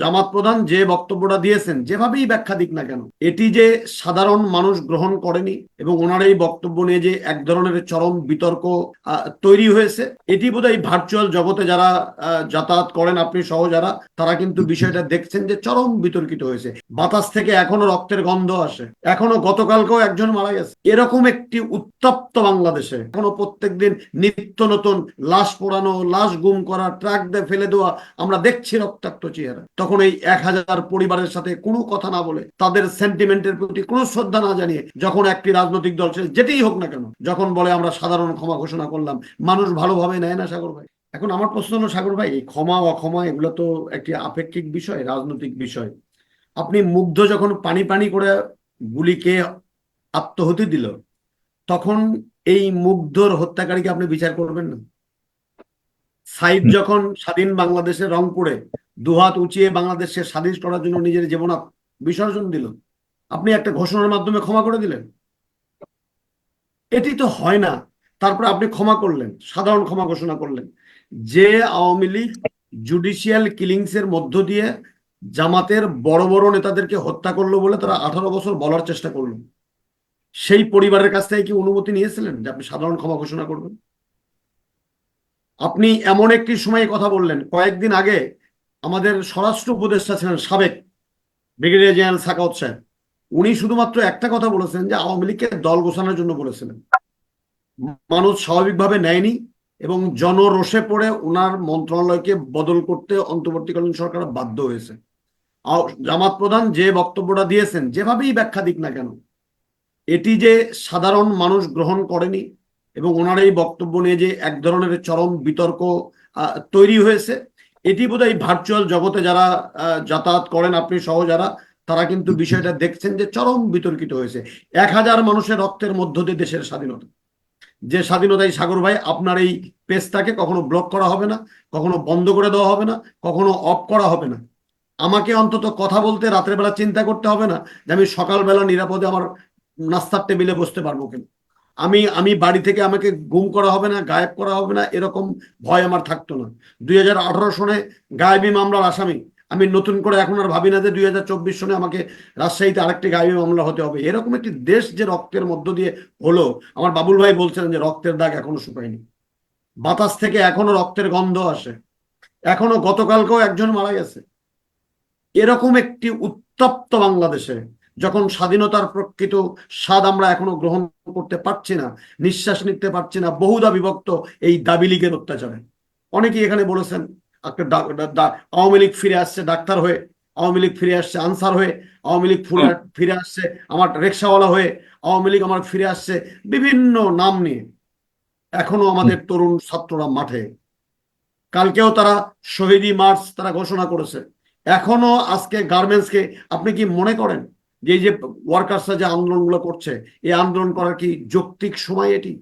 জামাত প্রধান যে বক্তব্যটা দিয়েছেন, যেভাবেই ব্যাখ্যা দিক না কেন, এটি যে সাধারণ মানুষ গ্রহণ করেনি এবং ওনার এই বক্তব্য নিয়ে যে এক ধরনের চরম বিতর্ক তৈরি হয়েছে, এটি বোধহয় ভার্চুয়াল জগতে যারা যাতায়াত করেন, আপনি সহ যারা, তারা কিন্তু বিষয়টা দেখছেন যে চরম বিতর্কিত হয়েছে। বাতাস থেকে এখনও রক্তের গন্ধ আসে। এখনও গতকালকেও একজন মারা গেছে। এরকম একটি উত্তপ্ত বাংলাদেশে, এখনও প্রত্যেকদিন নিত্য নতুন লাশ পোড়ানো, লাশ গুম করা, ট্রাক দিয়ে ফেলে দেওয়া, আমরা দেখছি রক্তাক্ত চেহারা। তখন এই এক হাজার পরিবারের সাথে কোনো কথা না বলে তাদের সেন্টিমেন্টের প্রতি কোনো শ্রদ্ধা না জানিয়ে যখন একটি রাজনৈতিক দল সে যেতেই হোক না কেন যখন বলে আমরা সাধারণ ক্ষমা ঘোষণা করলাম মানুষ ভালোভাবে নেয় না সাগর ভাই? এখন আমার প্রশ্ন হলো সাগর ভাই ক্ষমা অক্ষমা এগুলো তো একটি আপেক্ষিক বিষয় রাজনৈতিক বিষয়। আপনি মুগ্ধ যখন পানি পানি করে গুলিকে আত্মহতি দিল তখন এই মুগ্ধর হত্যাকারীকে আপনি বিচার করবেন না? সাইদ যখন স্বাধীন বাংলাদেশের রংপুরে দুহাত উঁচিয়ে বাংলাদেশকে স্বাধীন করার জন্য নিজের জীবন বিসর্জন দিল। আপনি একটা ঘোষণার মাধ্যমে ক্ষমা করে দিলেন? এটি তো হয় না। তারপরে আপনি ক্ষমা করলেন, সাধারণ ক্ষমা ঘোষণা করলেন। যে আওয়ামী লীগ জুডিশিয়াল কিলিংস এর মধ্য দিয়ে জামাতের বড় বড় নেতাদেরকে হত্যা করল বলে তারা আঠারো বছর বলার চেষ্টা করল। সেই পরিবারের কাছ থেকে কি অনুমতি নিয়েছিলেন যে আপনি সাধারণ ক্ষমা ঘোষণা করবেন? আপনি এমন একটি সময়ে কথা বললেন, কয়েকদিন আগে আমাদের স্বরাষ্ট্র উপদেষ্টা ছিলেন সাবেক ব্রিগেডিয়ার জেনারেল সাকাউত সাহেব। উনি শুধুমাত্র একটা কথা বলেছেন যে আওয়ামী লীগকে দল গোছানোর জন্য বলেছিলেন। মানুষ স্বাভাবিকভাবে নেয়নি এবং জনরোষে পড়ে ওনার মন্ত্রণালয়কে বদল করতে অন্তর্বর্তীকালীন সরকার বাধ্য হয়েছে। জামাত প্রধান যে বক্তব্যটা দিয়েছেন, যেভাবেই ব্যাখ্যা দিক না কেন, এটি যে সাধারণ মানুষ গ্রহণ করেনি এবং ওনার এই বক্তব্য নিয়ে যে এক ধরনের চরম বিতর্ক তৈরি হয়েছে এটি বোধহয় ভার্চুয়াল জগতে যারা যাতায়াত করেন, আপনি সহ যারা, তারা কিন্তু বিষয়টা দেখছেন যে চরম বিতর্কিত হয়েছে। এক হাজার মানুষের রক্তের মধ্য দিয়ে দেশের স্বাধীনতা। যে স্বাধীনতায় সাগর ভাই, আপনার এই পেজটাকে কখনো ব্লক করা হবে না, কখনো বন্ধ করে দেওয়া হবে না, কখনো অফ করা হবে না। আমাকে অন্তত কথা বলতে রাতের বেলা চিন্তা করতে হবে না যে আমি সকালবেলা নিরাপদে আমার নাস্তার টেবিলে বসতে পারব কিনা। আমি আমি বাড়ি থেকে আমাকে গুম করা হবে না, গায়েব করা হবে না, এরকম ভয় আমার থাকতো না। দুই হাজার আঠারো সনে গায়েবী মামলার আসামি। আমি নতুন করে এখন আর ভাবি না যে দুই হাজার চব্বিশ সনে আমাকে রাজশাহীতে আরেকটি গায়েবী মামলা হতে হবে। এরকম একটি দেশ যে রক্তের মধ্য দিয়ে হলো, আমার বাবুল ভাই বলছিলেন যে রক্তের দাগ এখনও শুকায়নি। বাতাস থেকে এখনও রক্তের গন্ধ আসে। এখনও গতকালকেও একজন মারা গেছে। এরকম একটি উত্তপ্ত বাংলাদেশে যখন স্বাধীনতার প্রকৃত স্বাদ আমরা এখনও গ্রহণ করতে পারছি না নিঃশ্বাস নিতে পারছি না বহুদা বিভক্ত এই দাবি লীগের অত্যাচারে। অনেকেই এখানে বলেছেন আওয়ামী লীগ ফিরে আসছে ডাক্তার হয়ে আওয়ামী লীগ ফিরে আসছে আনসার হয়ে আওয়ামী লীগ ফুরে- ফিরে আসছে আমার রিক্সাওয়ালা হয়ে আওয়ামী লীগ আমার ফিরে আসছে বিভিন্ন নাম নিয়ে। এখনও আমাদের তরুণ ছাত্ররা মাঠে। কালকেও তারা শহীদি মার্চ তারা ঘোষণা করেছে। এখনও আজকে গার্মেন্টসকে আপনি কি মনে করেন? যে যে ওয়ার্কার্সরা যে আন্দোলনগুলো করছে এই আন্দোলন করার কি যৌক্তিক সময় এটি।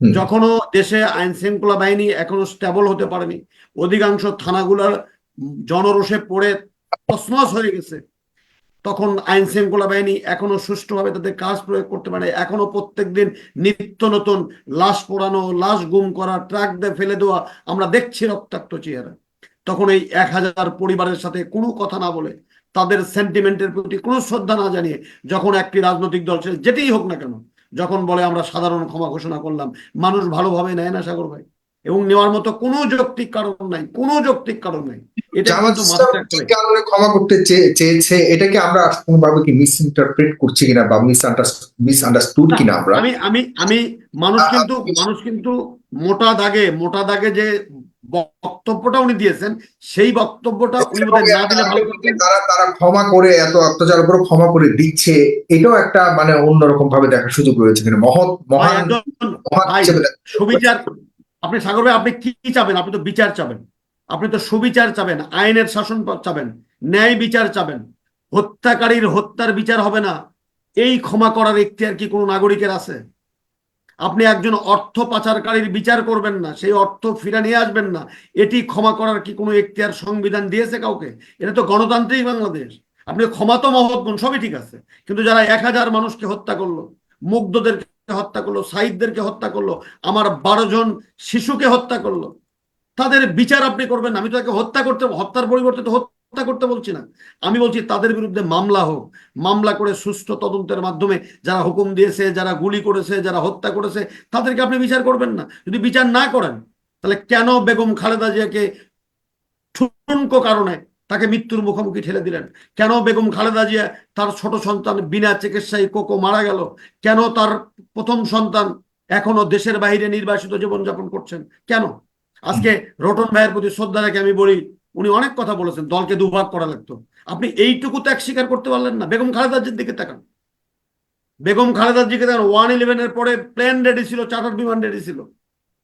যখনও দেশে আইন শৃঙ্খলা বাহিনী এখনও স্টেবল হতে পারেনি অধিকাংশ থানাগুলার জনরোষে পড়ে তসমস হয়ে গেছে তখন আইন শৃঙ্খলা বাহিনী এখনও সুষ্ঠুভাবে তাদের কাজ প্রয়োগ করতে পারে এখনও প্রত্যেকদিন নিত্য নতুন লাশ পোড়ানো লাশ গুম করা ট্রাক দিয়ে ফেলে দেওয়া আমরা দেখছি রক্তাক্ত চেহারা। তখন এই এক হাজার পরিবারের সাথে কোনো কথা না বলে তাদের সেন্টিমেন্টের প্রতি কোনো শ্রদ্ধা না জানিয়ে যখন একটি রাজনৈতিক দল সে যেতেই হোক না কেন যখন বলে আমরা সাধারণ ক্ষমা ঘোষণা করলাম মানুষ ভালোভাবে নেয় না সাগর ভাই? এবং নেওয়ার মতো কোনো যৌক্তিক কারণ নাই কোনো যৌক্তিক কারণ নাই। এটা। কারণে ক্ষমা করতে চেয়েছে এটাকে আমরা কোনোভাবে কি মিস ইন্টারপ্রেট করছি কিনা বা মিস মিস আন্ডারস্টুড কিনা আমরা? আমি আমি আমি মানুষ কিন্তু মানুষ কিন্তু মোটা দাগে মোটা দাগে যে বক্তব্যটা উনি দিয়েছেন সেই বক্তব্যটা উনি না দিলে ভালো তারা তারা ক্ষমা করে এত অত্যাচার করে ক্ষমা করে দিচ্ছে এটাও একটা মানে অন্যরকম ভাবে দেখার সুযোগ রয়েছে কিন্তু মহৎ মহান সুবিচার আপনি সাগর ভাই আপনি কি চাবেন? আপনি তো বিচার চাবেন। আপনি তো সুবিচার চাবেন আইনের শাসন চাবেন ন্যায় বিচার চাবেন। হত্যাকারীর হত্যার বিচার হবে না। এই ক্ষমা করার ইখতিয়ার কি কোনো নাগরিকের আছে? আপনি একজন অর্থ পাচারকারীর বিচার করবেন না, সেই অর্থ ফিরে নিয়ে আসবেন না। এটি ক্ষমা করার কি কোনো ইখতিয়ার সংবিধান দিয়েছে কাউকে? এটা তো গণতান্ত্রিক বাংলাদেশ। আপনি ক্ষমা তো মহৎ সবই ঠিক আছে। কিন্তু যারা এক হাজার মানুষকে হত্যা করল, মুগ্ধদেরকে হত্যা করল সাইদদেরকে হত্যা করল, আমার বারো জন শিশুকে হত্যা করল, তাদের বিচার আপনি করবেন আমি তো হত্যা করতে, হত্যার পরিবর্তে তো হত্যা হত্যা করতে বলছি না। আমি বলছি তাদের বিরুদ্ধে মামলা হোক, মামলা করে সুষ্ঠু তদন্তের মাধ্যমে যারা হুকুম দিয়েছে, যারা গুলি করেছে, যারা হত্যা করেছে, তাদেরকে আপনি বিচার করবেন না। যদি বিচার না করেন, তাহলে কেন বেগম খালেদা জিয়াকে ঠুনকো কারণে তাকে মৃত্যুর মুখোমুখি ঠেলে দিলেন? কেন বেগম খালেদা জিয়া তার ছোট সন্তান বিনা চিকিৎসায় কোকো মারা গেল? কেন তার প্রথম সন্তান এখনও দেশের বাইরে নির্বাসিত জীবনযাপন করছেন? কেন? আজকে রটন ভাইয়ের প্রতি শ্রদ্ধা রেখে আমি বলি উনি অনেক কথা বলেছেন, দলকে দুভাগ করা লাগতো। আপনি এইটুকু ত্যাগ স্বীকার করতে পারলেন না। বেগম খালেদার দিকে তাকান। বেগম খালেদার দিকে তাকান। ওয়ান ইলেভেনের পরে প্লেন রেডি ছিল চার্টার বিমান রেডি ছিল।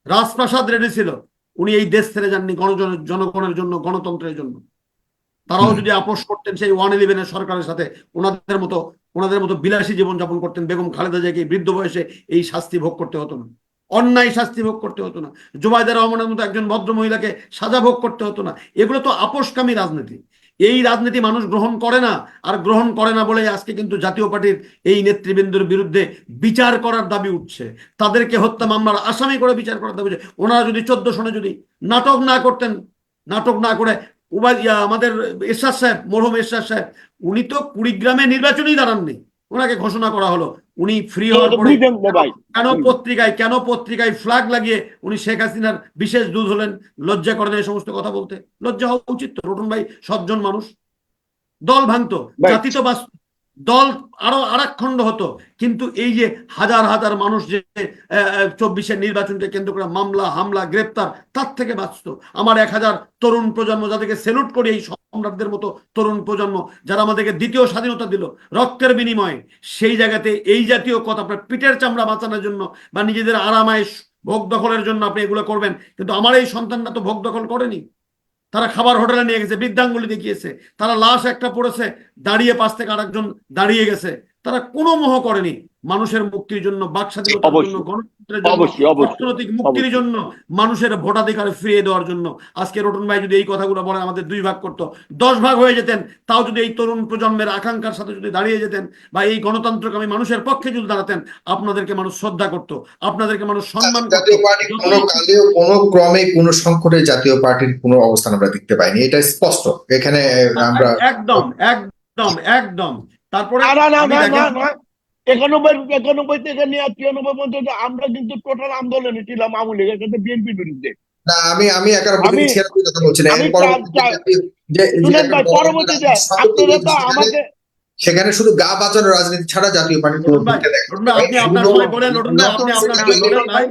রাজপ্রাসাদ রেডি ছিল। উনি এই দেশ ছেড়ে যাননি গণজন, জনগণের জন্য, গণতন্ত্রের জন্য। তারাও যদি আপোষ করতেন, সেই ওয়ান ইলেভেনের সরকারের সাথে ওনাদের মতো ওনাদের মতো বিলাসী জীবনযাপন করতেন, বেগম খালেদা জিয়াকে বৃদ্ধ বয়সে এই শাস্তি ভোগ করতে হতো না। অন্যায় শাস্তি ভোগ করতে হতো না। জুবাইদা রহমানের মতো একজন ভদ্র মহিলাকে সাজা ভোগ করতে হতো না। এগুলো তো আপোষকামী রাজনীতি। এই রাজনীতি মানুষ গ্রহণ করে না, আর গ্রহণ করে না বলে আজকে কিন্তু জাতীয় পার্টির এই নেতৃবৃন্দের বিরুদ্ধে বিচার করার দাবি উঠছে। তাদেরকে হত্যা মামলার আসামি করে বিচার করার দাবি উঠছে। ওনারা যদি চোদ্দ সনে যদি নাটক না করতেন, নাটক না করে আমাদের এরশাদ সাহেব, মরহুম এরশাদ সাহেব, উনি তো কুড়িগ্রামে নির্বাচনেই দাঁড়াননি। ওনাকে ঘোষণা করা হলো। উনি ফ্রি হওয়ার পরে কেন পত্রিকায় কেন পত্রিকায় ফ্ল্যাগ লাগিয়ে উনি শেখ হাসিনার বিশেষ দূত হলেন লজ্জা করেন এই সমস্ত কথা বলতে। লজ্জা হওয়া উচিত তো। রতন ভাই সজ্জন মানুষ। দল ভাঙতো. জাতি তো বাঁচত। দল আরও আরাখণ্ড হতো। কিন্তু এই যে হাজার হাজার মানুষ যে চব্বিশের নির্বাচনকে কেন্দ্র করে মামলা, হামলা, গ্রেপ্তার, তার থেকে বাঁচত। আমার এক হাজার তরুণ প্রজন্ম যাদেরকে সেলুট করি এই সম্রাটদের মতো তরুণ প্রজন্ম, যারা আমাদেরকে দ্বিতীয় স্বাধীনতা দিল, রক্তের বিনিময়ে, সেই জায়গাতে এই জাতীয় কথা আপনার পিঠের চামড়া বাঁচানোর জন্য বা নিজেদের আরামায় ভোগ দখলের জন্য আপনি এগুলো করবেন। কিন্তু আমার এই সন্তানরা তো ভোগ দখল করেনি। তারা খাবার হোটেলে নিয়ে গেছে বৃদ্ধাঙ্গুলি দেখিয়েছে তারা লাশ একটা পড়েছে, দাঁড়িয়ে পাশ থেকে আরেকজন দাঁড়িয়ে গেছে, তারা কোনো মোহ করেনি। মানুষের মুক্তির জন্য বাক স্বাধীনতার জন্য গণতন্ত্রের জন্য অবশ্যই অবশ্যই অর্থনৈতিক মুক্তির জন্য মানুষের ভোটাধিকার ফিরিয়ে দেওয়ার জন্য। আজকে রতন ভাই যদি এই কথাগুলো বলে আমাদের দুই ভাগ করতো। দশ ভাগ হয়ে যেতেন তাও যদি এই তরুণ প্রজন্মের আকাঙ্ক্ষার সাথে যদি দাঁড়িয়ে যেতেন বা এই গণতন্ত্রকামী মানুষের পক্ষে যদি দাঁড়াতেন আপনাদেরকে মানুষ শ্রদ্ধা করত আপনাদেরকে মানুষ সম্মান করত জাতীয় পার্টি কোনো কালেও কোনো ক্রমে কোনো সংকটে জাতীয় পার্টির কোনো অবস্থান আমরা দেখতে পাইনি। এটা স্পষ্ট। এখানে আমরা একদম একদম একদম। তারপরে দেখেন- একানব্বই একানব্বই থেকে নিয়ে তিরানব্বই পর্যন্ত আমরা কিন্তু টোটাল আন্দোলনে ছিলাম আওয়ামী লীগের সাথে বিএনপির বিরুদ্ধে না আমি আমি কথা বলছি না পরবর্তীতে আপনারা তো আমাকে সেখানে শুধু গা বাঁচানোর রাজনীতি ছাড়া জাতীয় পার্টির কোনো ভাই, ভূমিকা দেখা আপনি আপনার শুধু- সময় বলেন, আপনি আপনার সময় বলেন, ভাই।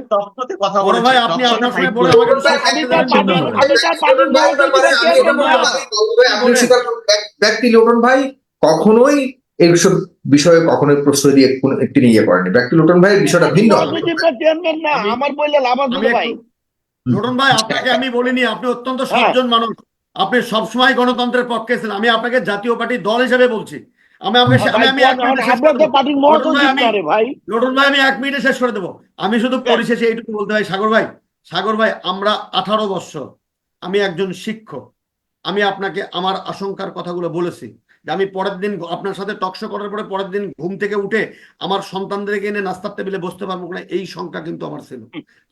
কথা বড় ভাই, আপনি আপনার সময় বলে আমাকে আমি করতে তার দেন। পার্টির আমি তার পার্টির ভাই, মহাসচিবের ব্যাপারে আমি চেয়ারম্যান বলব, না। আপনি বলব, আপনি স্বীকার ব্যক্তি লোটন ভাই কখনোই এইসব বিষয়ে কখনোই প্রশ্রয় দিয়ে কোনো তিনি ইয়ে করেনি। ব্যক্তি লোটন ভাই বিষয়টা ভিন্ন। আমার বললে লাভ আছে ভাই। একটু- লটন ভাই আপনাকে আমি বলিনি আপনি অত্যন্ত হ্যাঁ। সজ্জন মানুষ। আপনি সবসময় গণতন্ত্রের পক্ষে ছিলেন। আমি আপনাকে জাতীয় পার্টির দল হিসেবে বলছি। আমি আমি আমি এক মিনিটে শেষ করে দেবো। ভাই, আমি- না রে ভাই। লটন ভাই আমি এক মিনিটে শেষ করে দেবো। আমি শুধু পরিশেষে এইটুকু বলতে ভাই সাগর ভাই সাগর ভাই আমরা আঠারো বৎসর আমি একজন শিক্ষক। আমি আপনাকে আমার আশঙ্কার কথাগুলো বলেছি। যে আমি পরের দিন আপনার সাথে টকশো করার পরে পরের দিন ঘুম থেকে উঠে আমার সন্তানদেরকে এনে নাস্তার টেবিলে বসতে পারব কিনা এই শঙ্কা কিন্তু আমার ছিল।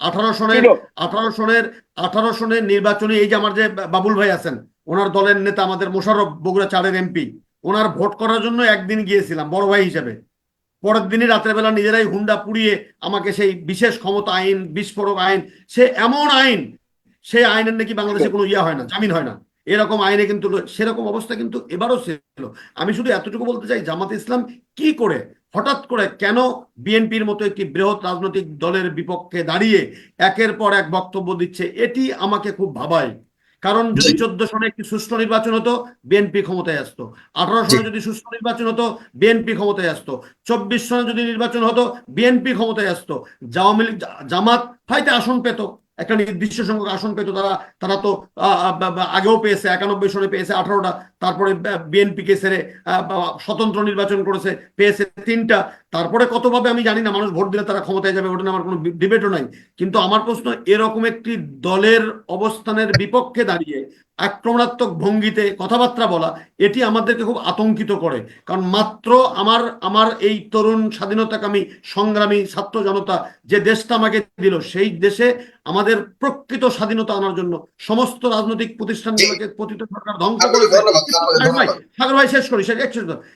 আঠারো সনের আঠারো সনের আঠারো সনের নির্বাচনে এই যে আমার যে বাবুল ভাই আছেন ওনার দলের নেতা আমাদের মোশাররফ বগুড়া চারের এমপি ওনার ভোট করার জন্য একদিন গিয়েছিলাম বড় ভাই হিসেবে। পরের দিনই রাত্রেবেলা নিজেরাই হুন্ডা পুড়িয়ে আমাকে সেই বিশেষ ক্ষমতা আইন বিস্ফোরক আইন সে এমন আইন সেই আইনের নাকি বাংলাদেশে কোনো ইয়া হয় না জামিন হয় না। এরকম আইনে কিন্তু সেরকম অবস্থা কিন্তু এবারও ছিল। আমি শুধু এতটুকু বলতে চাই জামাত ইসলাম কি করে হঠাৎ করে কেন বিএনপির মতো একটি বৃহৎ রাজনৈতিক দলের বিপক্ষে দাঁড়িয়ে একের পর এক বক্তব্য দিচ্ছে এটি আমাকে খুব ভাবায়। কারণ যদি চোদ্দ সনে একটি সুষ্ঠু নির্বাচন হতো বিএনপি ক্ষমতায় আসতো। আঠারো সনে যদি সুষ্ঠু নির্বাচন হতো বিএনপি ক্ষমতায় আসতো। চব্বিশ সনে যদি নির্বাচন হতো বিএনপি ক্ষমতায় আসতো। লীগ জামাত হয়তো আসন পেত। একটা নির্দিষ্ট সংখ্যক আসন পেতো তারা তারা তো আগেও পেয়েছে, একানব্বই সনে পেয়েছে, আঠারোটা, তারপরে বিএনপি কে সেরে স্বতন্ত্র নির্বাচন করেছে, পেয়েছে তিনটা। তারপরে কতভাবে আমি জানি না, মানুষ ভোট দিলে তারা ক্ষমতায় যাবে, ওটা আমার কোনো ডিবেটও নাই। কিন্তু আমার প্রশ্ন, এরকম একটি দলের অবস্থানের বিপক্ষে দাঁড়িয়ে আক্রমণাত্মক ভঙ্গিতে কথাবার্তা বলা এটি আমাদেরকে খুব আতঙ্কিত করে। কারণ মাত্র আমার আমার এই তরুণ স্বাধীনতাকামী সংগ্রামী ছাত্র জনতা যে দেশটা আমাকে দিল সেই দেশে আমাদের প্রকৃত স্বাধীনতা আনার জন্য সমস্ত রাজনৈতিক প্রতিষ্ঠানগুলোকে পতিত সরকার ধ্বংস আপনাকে সাগর ভাই করি শেষ করি।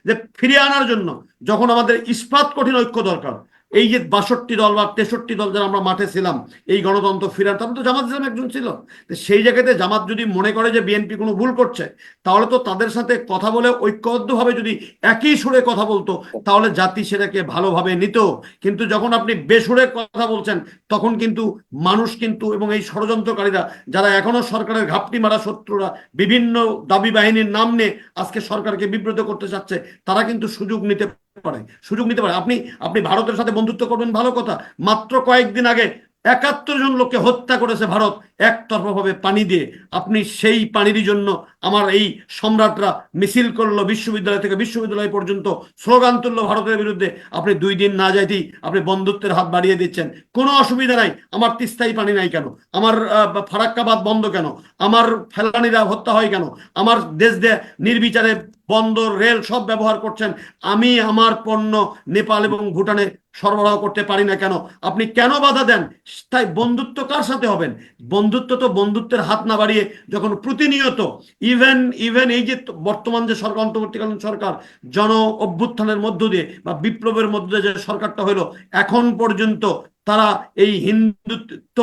যে ফিরিয়ে আনার জন্য যখন আমাদের ইস্পাত কঠিন ঐক্য দরকার এই যে বাষট্টি দল বা তেষট্টি দল যারা আমরা মাঠে ছিলাম, এই গণতন্ত্র ফিরার তারপর তো জামাত ইসলাম একজন ছিল। সেই জায়গাতে জামাত যদি মনে করে যে বিএনপি কোনো ভুল করছে, তাহলে তো তাদের সাথে কথা বলে ঐক্যবদ্ধভাবে যদি একই সুরে কথা বলতো, তাহলে জাতি সেটাকে ভালোভাবে নিত। কিন্তু যখন আপনি বেসুরে কথা বলছেন, তখন কিন্তু মানুষ কিন্তু এবং এই ষড়যন্ত্রকারীরা, যারা এখনও সরকারের ঘাপটি মারা শত্রুরা, বিভিন্ন দাবি বাহিনীর নাম নিয়ে আজকে সরকারকে বিব্রত করতে চাচ্ছে, তারা কিন্তু সুযোগ নিতে পারে সুযোগ নিতে পারে। আপনি আপনি ভারতের সাথে বন্ধুত্ব করবেন, ভালো কথা। মাত্র কয়েকদিন আগে একাত্তর জন লোককে হত্যা করেছে ভারত। একতরফাভাবে পানি দিয়ে। আপনি সেই পানির জন্য আমার এই সম্রাটরা মিছিল করল বিশ্ববিদ্যালয় থেকে। বিশ্ববিদ্যালয় পর্যন্ত স্লোগান তুললো ভারতের বিরুদ্ধে। আপনি দুই দিন না যাইতেই আপনি বন্ধুত্বের হাত বাড়িয়ে দিচ্ছেন। কোনো অসুবিধা নাই। আমার তিস্তাই পানি নাই কেন? আমার ফারাক্কাবাদ বন্ধ কেন? আমার ফেলানিরা হত্যা হয় কেন? আমার দেশ দিয়ে নির্বিচারে বন্দর, রেল সব ব্যবহার করছেন। আমি আমার পণ্য নেপাল এবং ভুটানে সরবরাহ করতে পারি না কেন? আপনি কেন বাধা দেন? তাই বন্ধুত্ব কার সাথে হবেন? বন্ধুত্ব তো বন্ধুত্বের হাত না বাড়িয়ে যখন প্রতিনিয়ত ইভেন ইভেন এই যে বর্তমান যে সরকার, অন্তর্বর্তীকালীন সরকার, জন অভ্যুত্থানের মধ্য দিয়ে বা বিপ্লবের মধ্য দিয়ে যে সরকারটা হলো, এখন পর্যন্ত তারা এই হিন্দুত্ব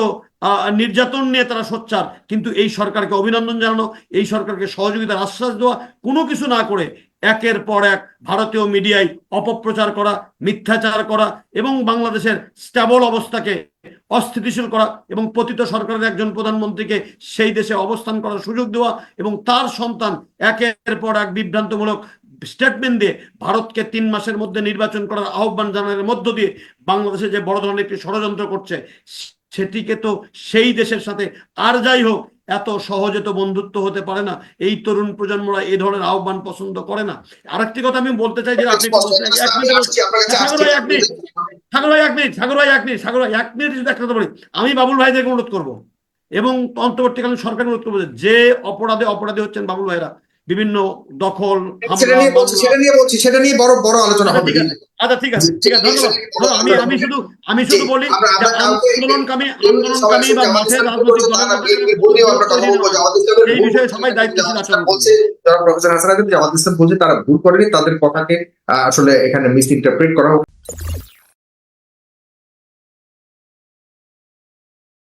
নির্যাতন নিয়ে তারা সোচ্চার। কিন্তু এই সরকারকে অভিনন্দন জানানো, এই সরকারকে সহযোগিতার আশ্বাস দেওয়া, কোনো কিছু না করে একের পর এক ভারতীয় মিডিয়ায় অপপ্রচার করা, মিথ্যাচার করা এবং বাংলাদেশের স্ট্যাবল অবস্থাকে অস্থিতিশীল করা এবং পতিত সরকারের একজন প্রধানমন্ত্রীকে সেই দেশে অবস্থান করার সুযোগ দেওয়া এবং তার সন্তান একের পর এক বিভ্রান্তমূলক স্টেটমেন্ট দিয়ে ভারতকে তিন মাসের মধ্যে নির্বাচন করার আহ্বান জানানোর মধ্য দিয়ে বাংলাদেশে যে বড় ধরনের একটি ষড়যন্ত্র করছে সেটিকে তো সেই দেশের সাথে আর যাই হোক এত সহজে তো বন্ধুত্ব হতে পারে না। এই তরুণ প্রজন্মরা এই ধরনের আহ্বান পছন্দ করে না। আরেকটি কথা আমি বলতে চাই যে আপনি সাগর ভাই, এক মিনিট। সাগর ভাই এক মিনিট সাগর ভাই এক মিনিট যদি একটা কথা বলি। আমি বাবুল ভাইদেরকে অনুরোধ করব এবং অন্তর্বর্তীকালীন সরকার অনুরোধ করব যে অপরাধে অপরাধী হচ্ছেন বাবুল ভাইরা বিভিন্ন দখল সেটা নিয়ে বলছি সেটা নিয়ে বলছি সেটা নিয়ে বড় বড় আলোচনা আচ্ছা, হবে। আচ্ছা ঠিক আছে। ঠিক আছে ধন্যবাদ। আমি আমি শুধু আমি শুধু বলি আন্দোলনকামী আন্দোলনকামী বা মাঠে রাজনৈতিক এই বিষয়ে সবাই দায়িত্বশীল আচরণ বলছে যারা প্রফেসর হাসান আজাদ জামাত ইসলাম বলছে তারা ভুল করেনি তাদের কথাকে আসলে এখানে মিস ইন্টারপ্রেট করা হোক।